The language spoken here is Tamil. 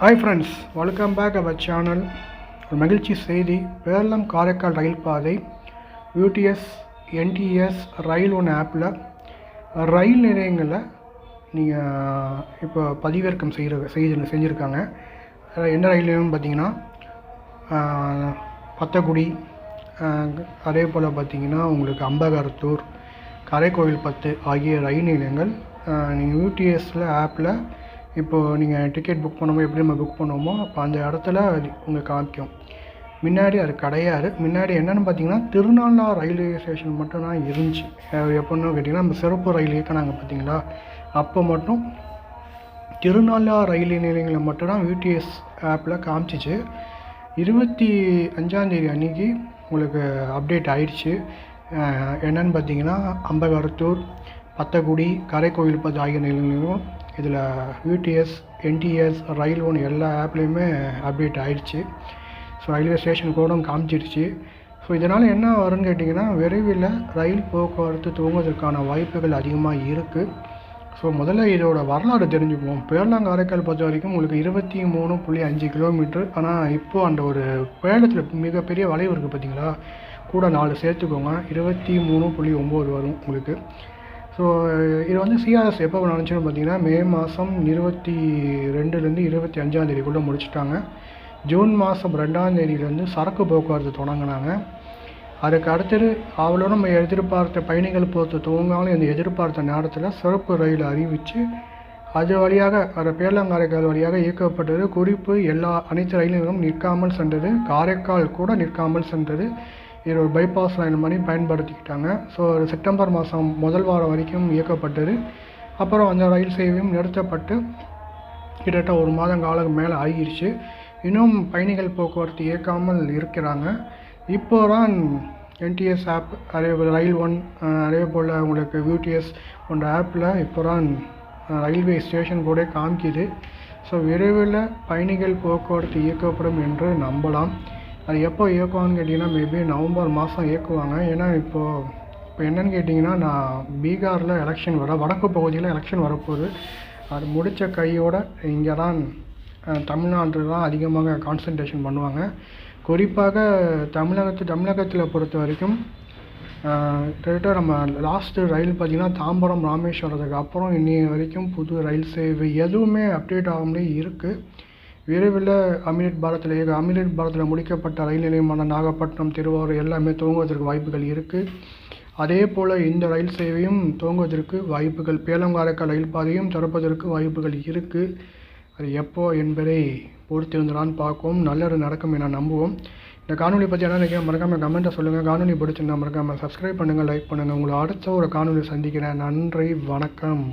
Hi friends welcome back our channel ஒரு மகிழ்ச்சி செய்தி. வேலம் காரைக்கால் ரயில் பாதை. யூடிஎஸ் என்டிஎஸ் ரயில் ஒன்று ஆப்பில் ரயில் நிலையங்களில் நீங்கள் இப்போ பதிவிறக்கம் செய்கிற செய்து செஞ்சுருக்காங்க. என்ன ரயில் நிலையம்னு பார்த்தீங்கன்னா பத்தக்குடி அதே போல் பார்த்தீங்கன்னா உங்களுக்கு அம்பகரத்தூர் கரைக்கோவில் பத்து ஆகிய ரயில் நிலையங்கள் நீங்கள் யூடிஎஸில் ஆப்பில் இப்போது நீங்கள் டிக்கெட் புக் பண்ணும்போது எப்படி நம்ம புக் பண்ணுவோமோ அப்போ அந்த இடத்துல அது உங்களுக்கு காமிக்கும். முன்னாடி அது கிடையாது. முன்னாடி என்னென்னு பார்த்தீங்கன்னா திருநள்ளா ரயில்வே ஸ்டேஷன் மட்டும் தான் இருந்துச்சு. அஹ் எப்போன்னு கேட்டிங்கன்னா நம்ம சிறப்பு ரயில் இயக்கினாங்க பார்த்தீங்களா? அப்போ மட்டும் திருநள்ளா ரயில் நிலையங்களில் மட்டும்தான் யூடிஎஸ் ஆப்பில் காமிச்சிச்சு. இருபத்தி அஞ்சாந்தேதி அன்னைக்கு உங்களுக்கு அப்டேட் ஆயிடுச்சு. என்னென்னு பார்த்தீங்கன்னா அம்பகரத்தூர் பத்தக்குடி கரைக்கோவில் பத்து ஆகிய நிலையங்களும் இதில் யூடிஎஸ் என்டிஎஸ் ரயில் ஒன் எல்லா ஆப்லேயுமே அப்டேட் ஆயிடுச்சு. ஸோ ரயில்வே ஸ்டேஷன் கூட காமிச்சிருச்சு. ஸோ இதனால் என்ன வரும்னு கேட்டிங்கன்னா விரைவில் ரயில் போக்குவரத்து துவங்குவதற்கான வாய்ப்புகள் அதிகமாக இருக்குது ஸோ முதல்ல இதோட வரலாறு தெரிஞ்சுக்குவோம். பேரலாங்காரைக்கால் பொறுத்த வரைக்கும் உங்களுக்கு இருபத்தி மூணு புள்ளி அஞ்சு கிலோமீட்டர். ஆனால் இப்போது அந்த ஒரு பேரளத்தில் மிகப்பெரிய வளைவு இருக்குது பார்த்தீங்களா கூட நாலு சேர்த்துக்கோங்க. இருபத்தி மூணு புள்ளி ஒம்பது வரும் உங்களுக்கு. ஸோ இது வந்து சிஆர்எஸ் எப்போ நடந்துச்சுன்னு பார்த்தீங்கன்னா மே மாதம் இருபத்தி ரெண்டுலேருந்து இருபத்தி அஞ்சாந்தேதிக்குள்ளே முடிச்சிட்டாங்க. ஜூன் மாதம் ரெண்டாந்தேதியிலேருந்து சரக்கு போக்குவரத்து தொடங்கினாங்க. அதுக்கு அடுத்தது அவ்வளோ நம்ம எதிர்பார்த்த பயணிகள் பொறுத்து துவங்காலும் இந்த எதிர்பார்த்த நேரத்தில் சிறப்பு ரயில் அறிவித்து அது வழியாக அந்த பேரலாங்காரைக்கால் வழியாக இயக்கப்பட்டது. குறிப்பு எல்லா அனைத்து ரயில்களும் நிற்காமல் சென்றது. காரைக்கால் கூட நிற்காமல் சென்றது. இது ஒரு பைபாஸ் லைன் மாதிரி பயன்படுத்திக்கிட்டாங்க. ஸோ செப்டம்பர் மாதம் முதல் வாரம் வரைக்கும் இயக்கப்பட்டது. அப்புறம் அந்த ரயில் சேவையும் நிறுத்தப்பட்டு கிட்டத்தட்ட ஒரு மாதம் காலம் மேலே ஆகிருச்சு. இன்னும் பயணிகள் போக்குவரத்து இயக்காமல் இருக்கிறாங்க. இப்போ தான் என்டிஎஸ் ஆப் அதே போல் ரயில் ஒன் அதே போல் உங்களுக்கு யூடிஎஸ் போன்ற ஆப்பில் இப்போ தான் ரயில்வே ஸ்டேஷன் கூட காமிக்குது. ஸோ விரைவில் பயணிகள் போக்குவரத்து இயக்கப்படும் என்று நம்பலாம். அது எப்போ இயக்குவாங்கன்னு கேட்டிங்கன்னா மேபி நவம்பர் மாதம் இயக்குவாங்க. ஏன்னா இப்போது இப்போ என்னென்னு கேட்டிங்கன்னா நான் பீகாரில் எலெக்ஷன் வர வடக்கு பகுதியில் எலெக்ஷன் வரப்போகுது. அது முடித்த கையோடு இங்கே தான் அஹ், தமிழ்நாடு தான் அதிகமாக கான்சன்ட்ரேஷன் பண்ணுவாங்க. குறிப்பாக தமிழகத்து தமிழகத்தில் பொறுத்த வரைக்கும் கிட்டத்தட்ட நம்ம லாஸ்ட்டு ரயில் பார்த்திங்கன்னா தாம்பரம் ராமேஸ்வரத்துக்கு அப்புறம் இன்னைய வரைக்கும் புது ரயில் சேவை எதுவுமே அப்டேட் ஆகாமலே இருக்குது விரைவில் அமிலேட் பாரத்தில் இயக்க அமிர்த் பாரத்தில் முடிக்கப்பட்ட ரயில் நிலையமான நாகப்பட்டினம் திருவாரூர் எல்லாமே துவங்குவதற்கு வாய்ப்புகள் இருக்குது அதே போல் இந்த ரயில் சேவையும் துவங்குவதற்கு வாய்ப்புகள் பேலங்காரக்கா ரயில் பாதையும் திறப்பதற்கு வாய்ப்புகள் இருக்குது அது எப்போ என்பதை பொறுத்திருந்தலான்னு பார்க்கும் நல்லது நடக்கும் என நம்புவோம். இந்த காணொலி பற்றி என்ன நினைக்கிறேன் மறக்காமல் கமெண்ட்டை சொல்லுங்கள் காணொலி பிடிச்சிருந்தா மறக்காமல் சப்ஸ்கிரைப் பண்ணுங்கள் லைக் பண்ணுங்கள் உங்களை அடுத்த ஒரு காணொலி சந்திக்கிறேன். நன்றி வணக்கம்.